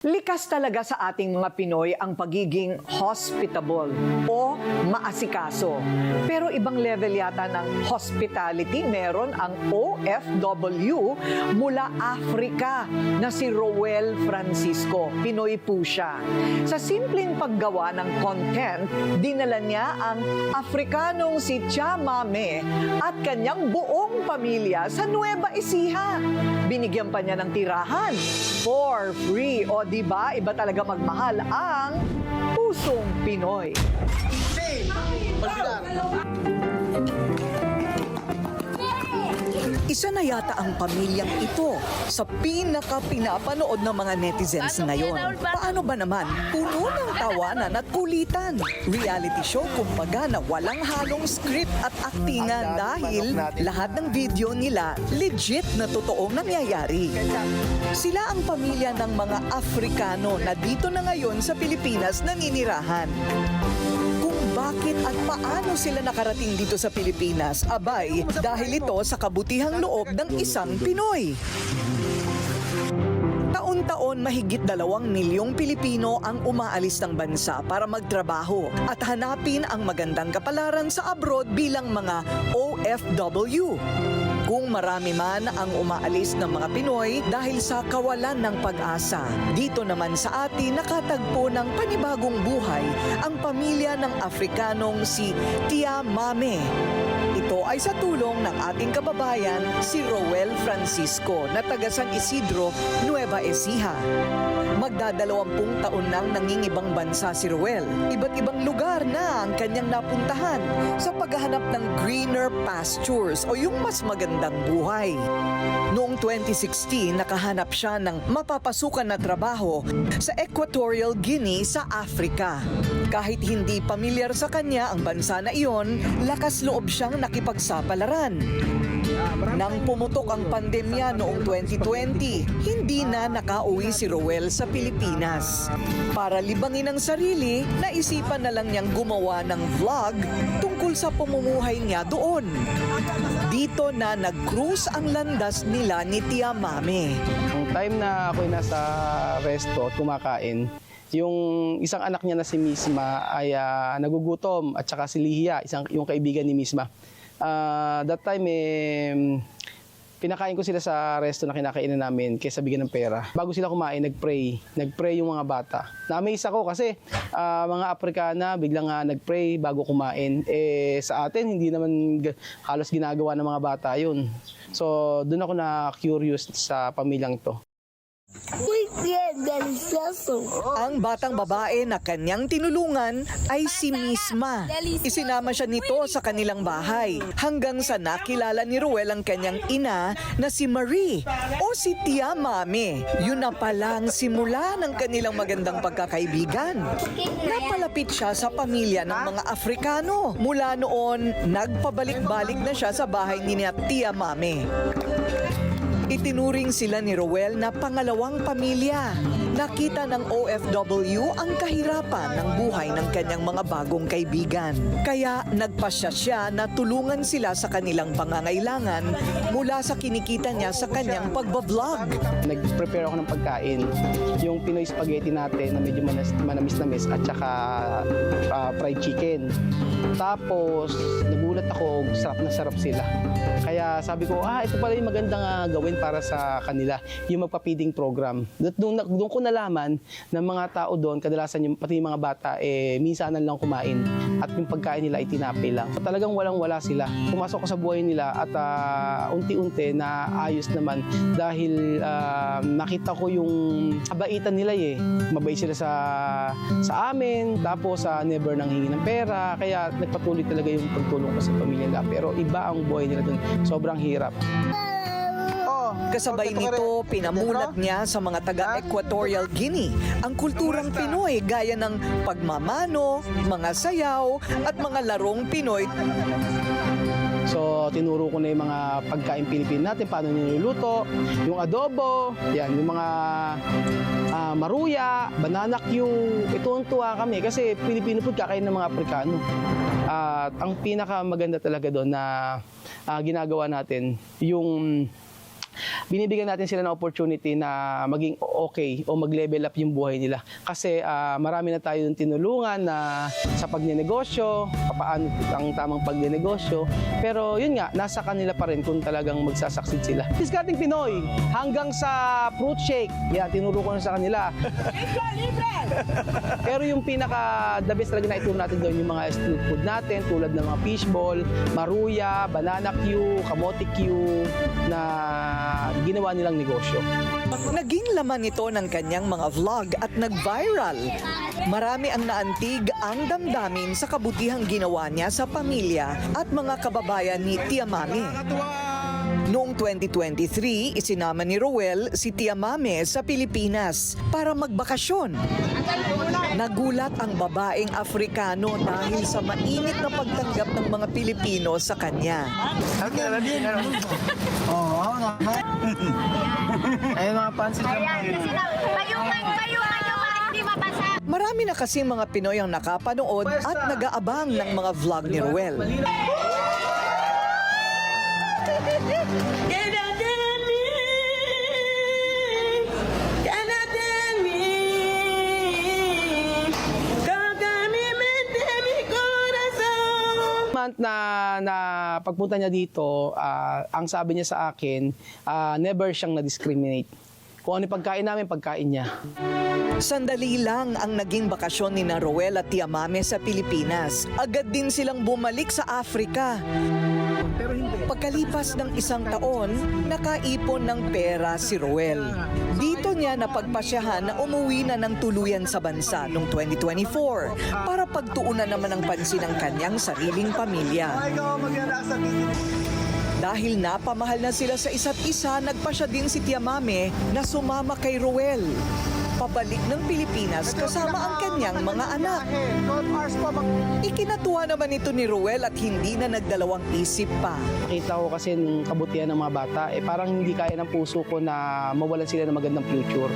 Likas talaga sa ating mga Pinoy ang pagiging hospitable o maasikaso. Pero ibang level yata ng hospitality meron ang OFW mula Africa na si Roel Francisco. Pinoy po siya. Sa simpleng paggawa ng content, dinala niya ang Afrikanong si Tia Mame at kanyang buong pamilya sa Nueva Ecija. Binigyan pa niya ng tirahan for free. O di ba? Iba talaga magmahal ang pusong Pinoy. Isa na yata ang pamilyang ito sa pinaka-pinapanood ng mga netizens ngayon. Paano ba naman? Puno ng tawanan at kulitan. Reality show kumbaga na walang halong script at aktingan dahil lahat ng video nila legit na totoong nangyayari. Sila ang pamilya ng mga Afrikano na dito na ngayon sa Pilipinas naninirahan bakit at paano sila nakarating dito sa Pilipinas. Abay, dahil ito sa kabutihang loob ng isang Pinoy. Taon-taon mahigit dalawang milyong Pilipino ang umaalis ng bansa para magtrabaho at hanapin ang magandang kapalaran sa abroad bilang mga OFW. Kung marami man ang umaalis ng mga Pinoy dahil sa kawalan ng pag-asa. Dito naman sa atin nakatagpo ng panibagong buhay ang pamilya ng Afrikanong si Tia Mame. Ito ay sa tulong ng ating kababayan si Roel Francisco na taga San Isidro, Nueva Ecija. Magdadalawampung taon nang nangingibang bansa si Roel. Iba't ibang lugar na ang kanyang napuntahan sa paghahanap ng greener pastures o yung mas magandang buhay. Noong 2016, nakahanap siya ng mapapasukan na trabaho sa Equatorial Guinea sa Africa. Kahit hindi pamilyar sa kanya ang bansa na iyon, lakas loob siyang nakipagsapalaran. Nang pumutok ang pandemya noong 2020, hindi na nakauwi si Roel sa Pilipinas. Para libangin ang sarili, naisipan na lang niyang gumawa ng vlog tungkol sa pamumuhay niya doon. Dito na nag-cruise ang landas nila ni Tia Mame. Ang time na ako nasa resto at kumakain, yung isang anak niya na si Misma ay ah, nagugutom at saka si Lihia, isang, yung kaibigan ni Misma. Ah, that time, eh, pinakain ko sila sa resto na kinakainan namin kaysa bigyan ng pera. Bago sila kumain, nag-pray. Nag-pray yung mga bata. Na-amaze ako kasi ah, mga Aprikana biglang nga nag-pray bago kumain. Eh, sa atin, hindi naman halos ginagawa ng mga bata yun. So, doon ako na-curious sa pamilyang to. Ang batang babae na kanyang tinulungan ay si Misma. Isinama siya nito sa kanilang bahay hanggang sa nakilala ni Ruel ang kanyang ina na si Marie o si Tia Mame. Yun na palang simula ng kanilang magandang pagkakaibigan. Napalapit siya sa pamilya ng mga Afrikano. Mula noon, nagpabalik-balik na siya sa bahay ni Tia Mame. Itinuring sila ni Roel na pangalawang pamilya. Nakita ng OFW ang kahirapan ng buhay ng kanyang mga bagong kaibigan. Kaya nagpasya siya na tulungan sila sa kanilang pangangailangan mula sa kinikita niya sa kanyang pagbablog. Nag-prepare ako ng pagkain. Yung Pinoy spaghetti natin na medyo manamis-namis at saka ah, fried chicken. Tapos, nagulat ako, sarap na sarap sila. Kaya sabi ko, ah, ito pala yung magandang ah, gawin para sa kanila, yung magpa-feeding program. Doon, doon, ko nalaman na mga tao doon, kadalasan yung, pati yung mga bata, eh, minsanan lang kumain at yung pagkain nila ay tinapay lang. So, talagang walang-wala sila. Pumasok ko sa buhay nila at ah, unti-unti na ayos naman dahil ah, nakita ko yung kabaitan nila eh. Mabait sila sa sa amin, tapos sa never nang hingi ng pera, kaya nagpatuloy talaga yung pagtulong ko sa pamilya nila. Pero iba ang buhay nila doon. Sobrang hirap. Kasabay nito, pinamulat niya sa mga taga Equatorial Guinea ang kulturang Pinoy gaya ng pagmamano, mga sayaw at mga larong Pinoy So, tinuro ko na yung mga pagkain Pilipino natin, paano niluluto, yung adobo, yan, yung mga ah, maruya, banana Q. Ito tuwa kami kasi Pilipino food kakain ng mga Aprikano. At ang pinaka maganda talaga doon na ah, ginagawa natin, yung binibigyan natin sila ng opportunity na maging okay o mag-level up yung buhay nila. Kasi ah, marami na tayo tinulungan na sa pagnenegosyo, papaano ang tamang pagnenegosyo. Pero yun nga, nasa kanila pa rin kung talagang magsasucceed sila. Discarding Pinoy, hanggang sa fruit shake, yan, tinuro ko na sa kanila. Pero yung pinaka the best talaga na ituro natin doon yung mga street food natin tulad ng mga fishball, maruya, banana Q, kamote Q na ginawa nilang negosyo. Naging laman ito ng kanyang mga vlog at nag-viral. Marami ang naantig ang damdamin sa kabutihang ginawa niya sa pamilya at mga kababayan ni Tia Mami. Noong 2023, isinama ni Roel si Tia Mame sa Pilipinas para magbakasyon. Nagulat ang babaeng Afrikano dahil sa mainit na pagtanggap ng mga Pilipino sa kanya. Ayun mga pansit Kayo, kayo, bakit hindi mabasa? Marami na kasing mga Pinoy ang nakapanood at nag-aabang ng mga vlog ni Roel. Na, na pagpunta niya dito, ah, ang sabi niya sa akin, ah, never siyang na-discriminate. Kung ano pagkain namin, pagkain niya. Sandali lang ang naging bakasyon ni na Roel at Tia Mame sa Pilipinas. Agad din silang bumalik sa Afrika. Pagkalipas ng isang taon, nakaipon ng pera si Roel. Dito niya napagpasyahan na umuwi na ng tuluyan sa bansa noong 2024 para pagtuunan naman ng pansin ang kanyang sariling pamilya. Dahil napamahal na sila sa isa't isa, nagpasya din si Tia Mame na sumama kay Roel. Pabalik ng Pilipinas kasama ang kanyang mga anak. Ikinatuwa naman ito ni Roel at hindi na nagdalawang isip pa. Nakita ko kasi ng kabutihan ng mga bata, eh parang hindi kaya ng puso ko na mawalan sila ng magandang future.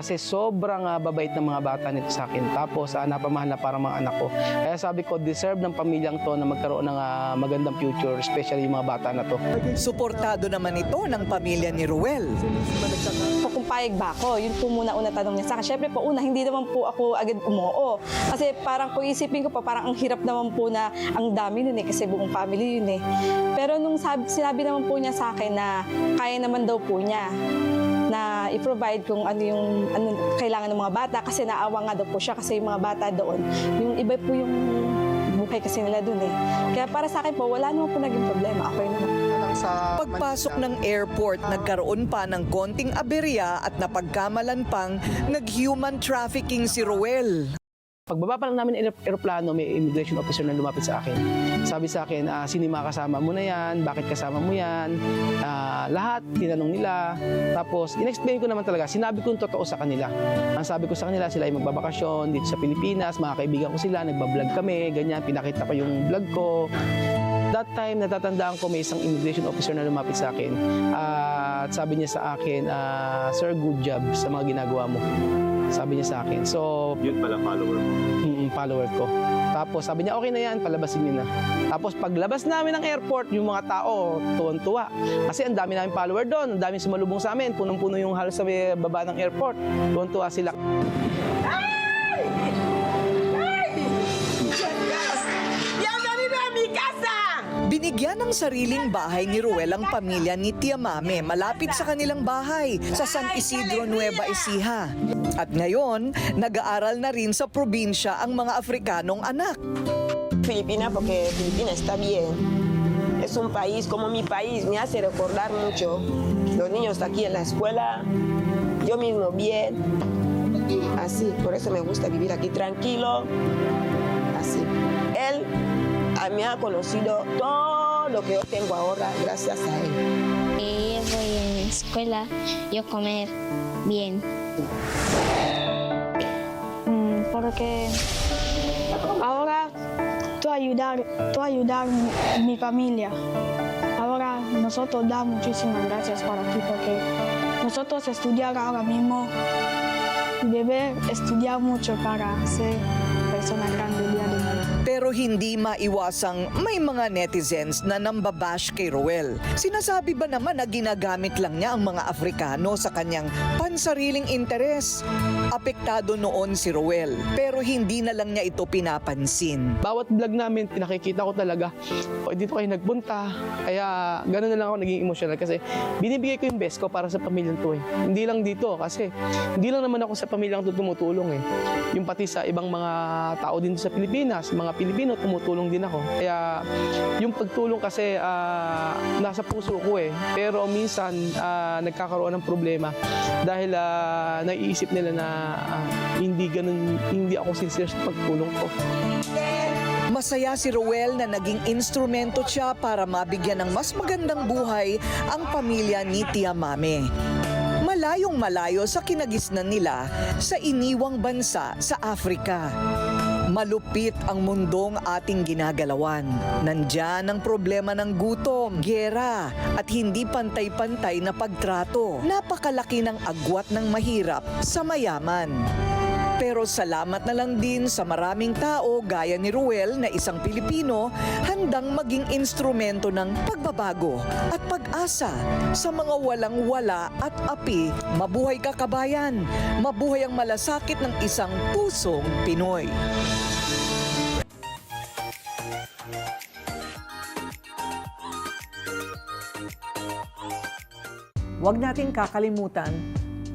Kasi sobrang ah, babait ng mga bata nito sa akin. Tapos uh, napamahal na para mga anak ko. Kaya sabi ko, deserve ng pamilyang to na magkaroon ng ah, magandang future, especially yung mga bata na to. Suportado naman ito ng pamilya ni Roel. po kung payag ba ako. Yun po muna una tanong niya sa akin. Siyempre po una, hindi naman po ako agad umoo. Kasi parang kung isipin ko pa, parang ang hirap naman po na ang dami nun eh, kasi buong family yun eh. Pero nung sabi, sinabi naman po niya sa akin na kaya naman daw po niya na i-provide kung ano yung ano, kailangan ng mga bata kasi naawa nga daw po siya kasi yung mga bata doon, yung iba po yung buhay kasi nila doon eh. Kaya para sa akin po, wala naman po naging problema. Okay naman. Pagpasok ng airport, nagkaroon pa ng konting aberya at napagkamalan pang nag-human trafficking si Roel. Pagbaba pa lang namin ng aer- aeroplano, may immigration officer na lumapit sa akin. Sabi sa akin, ah, sino yung mga kasama mo na yan? Bakit kasama mo yan? Ah, lahat, tinanong nila. Tapos, in-explain ko naman talaga. Sinabi ko yung totoo sa kanila. Ang sabi ko sa kanila, sila ay magbabakasyon dito sa Pilipinas. Mga kaibigan ko sila, nagbablog kami, ganyan. Pinakita ko yung vlog ko. That time, natatandaan ko may isang immigration officer na lumapit sa akin. Ah, at sabi niya sa akin, ah, Sir, good job sa mga ginagawa mo. Sabi niya sa akin. So, Yun pala follower mo. mm, follower ko. Tapos sabi niya, okay na yan, palabasin niyo na. Tapos paglabas namin ng airport, yung mga tao, tuwan-tuwa. Kasi ang dami namin follower doon, ang dami sumalubong sa amin, punong-puno yung halos sa baba ng airport. Tuwan-tuwa sila. Binigyan ng sariling bahay ni Ruel ang pamilya ni Tia Mame malapit sa kanilang bahay sa San Isidro, Nueva Ecija. At ngayon, nag-aaral na rin sa probinsya ang mga Afrikanong anak. Filipinas porque Filipinas está bien. Es un país como mi país, me hace recordar mucho. Los niños aquí en la escuela, yo mismo bien. Así, por eso me gusta vivir aquí tranquilo. Así. Él me ha conocido todo lo que yo tengo ahora gracias a él. Y yo voy en la escuela, yo comer bien. Mm, porque ahora tú ayudar, tú ayudar mi, mi familia. Ahora nosotros damos muchísimas gracias para ti porque nosotros estudiar ahora mismo debe estudiar mucho para ser persona grande Pero hindi maiwasang may mga netizens na nambabash kay Ruel. Sinasabi ba naman na ginagamit lang niya ang mga Afrikano sa kanyang pansariling interes? Apektado noon si Ruel, pero hindi na lang niya ito pinapansin. Bawat vlog namin, pinakikita ko talaga, o dito kayo nagpunta. Kaya gano'n na lang ako naging emotional kasi binibigay ko yung best ko para sa pamilyang to eh. Hindi lang dito kasi hindi lang naman ako sa pamilyang to tumutulong eh. Yung pati sa ibang mga tao din sa Pilipinas, mga Pilipino, tumutulong din ako. Kaya yung pagtulong kasi ah, nasa puso ko eh. Pero minsan ah, nagkakaroon ng problema dahil ah, naiisip nila na ah, hindi ganun, hindi ako sincere sa pagtulong ko. Masaya si Ruel na naging instrumento siya para mabigyan ng mas magandang buhay ang pamilya ni Tia Mame. Malayong malayo sa kinagisnan nila sa iniwang bansa sa Afrika. Malupit ang mundong ating ginagalawan. Nandyan ang problema ng gutom, gera, at hindi pantay-pantay na pagtrato. Napakalaki ng agwat ng mahirap sa mayaman. Pero salamat na lang din sa maraming tao gaya ni Ruel na isang Pilipino handang maging instrumento ng pagbabago at pag-asa sa mga walang-wala at api. Mabuhay ka kabayan, mabuhay ang malasakit ng isang pusong Pinoy. Huwag nating kakalimutan